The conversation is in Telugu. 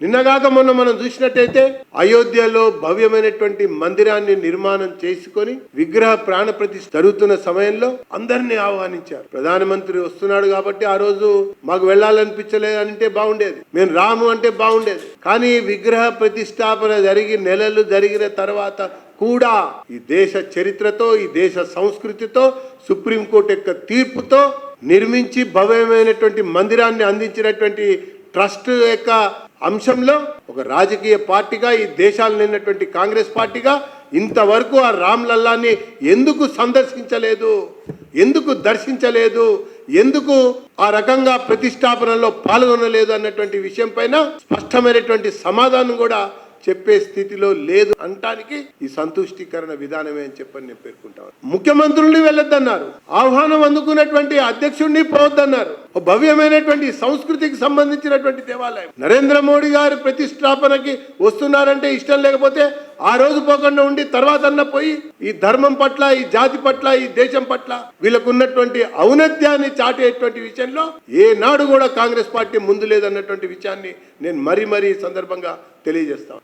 నిన్నగాక మొన్న మనం చూసినట్టయితే అయోధ్యలో భవ్యమైనటువంటి మందిరాన్ని నిర్మాణం చేసుకొని విగ్రహ ప్రాణ ప్రతిష్ఠ జరుగుతున్న సమయంలో అందరినీ ఆహ్వానించారు. ప్రధానమంత్రి వస్తున్నాడు కాబట్టి ఆ రోజు మాకు వెళ్ళాలనిపించలేదు అంటే బాగుండేది. మేము రాము అంటే బాగుండేది. కానీ విగ్రహ ప్రతిష్టాపన జరిగి నెలలు జరిగిన తర్వాత కూడా ఈ దేశ చరిత్రతో ఈ దేశ సంస్కృతితో సుప్రీంకోర్టు యొక్క తీర్పుతో నిర్మించి భవ్యమైనటువంటి మందిరాన్ని అందించినటువంటి ట్రస్ట్ యొక్క అంశంలో ఒక రాజకీయ పార్టీగా ఈ దేశాలు నిన్నటువంటి కాంగ్రెస్ పార్టీగా ఇంతవరకు ఆ రామ్ లల్లాని ఎందుకు సందర్శించలేదు? ఎందుకు దర్శించలేదు? ఎందుకు ఆ రకంగా ప్రతిష్టాపనలో పాల్గొనలేదు అన్నటువంటి విషయం పైన స్పష్టమైనటువంటి సమాధానం కూడా చెప్పే స్థితిలో లేదు అంటానికి ఈ సంతుష్టీకరణ విధానమే అని చెప్పని నేను పేర్కొంటాను. ముఖ్యమంత్రుల్ని వెళ్ళొద్దన్నారు. ఆహ్వానం అందుకున్నటువంటి అధ్యక్షుడిని పోవద్దన్నారు. భవ్యమైనటువంటి సంస్కృతికి సంబంధించినటువంటి దేవాలయం. నరేంద్ర మోడీ గారి ప్రతిష్టాపనకి వస్తున్నారంటే ఇష్టం లేకపోతే ఆ రోజు పోకుండా ఉండి తర్వాత అన్న పోయి ఈ ధర్మం పట్ల ఈ జాతి పట్ల ఈ దేశం పట్ల వీళ్ళకున్నటువంటి ఔన్నత్యాన్ని చాటేటువంటి విషయంలో ఏనాడు కూడా కాంగ్రెస్ పార్టీ ముందు లేదన్నటువంటి విషయాన్ని నేను మరీ మరీ సందర్భంగా తెలియజేస్తాను.